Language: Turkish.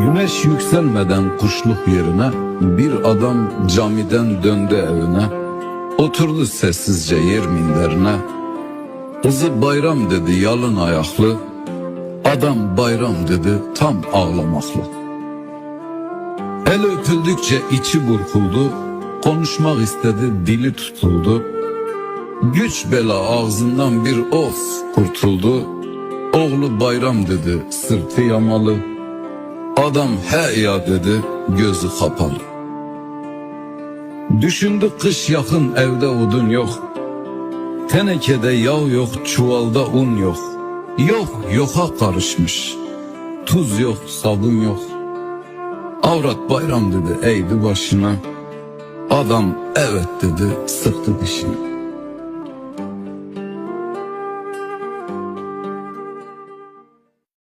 Güneş yükselmeden kuşluk yerine bir adam camiden döndü evine. Oturdu sessizce yer minderine. Kızı bayram dedi yalın ayaklı. Adam bayram dedi tam ağlamaklı. El öpüldükçe içi burkuldu. Konuşmak istedi dili tutuldu. Güç bela ağzından bir of kurtuldu. Oğlu bayram dedi sırtı yamalı. Adam he ya dedi gözü kapalı. Düşündü kış yakın evde odun yok. Tenekede yağ yok çuvalda un yok. Yok yoka karışmış. Tuz yok sabun yok. Avrat bayram dedi eğdi başına. Adam evet dedi sıktı dişini.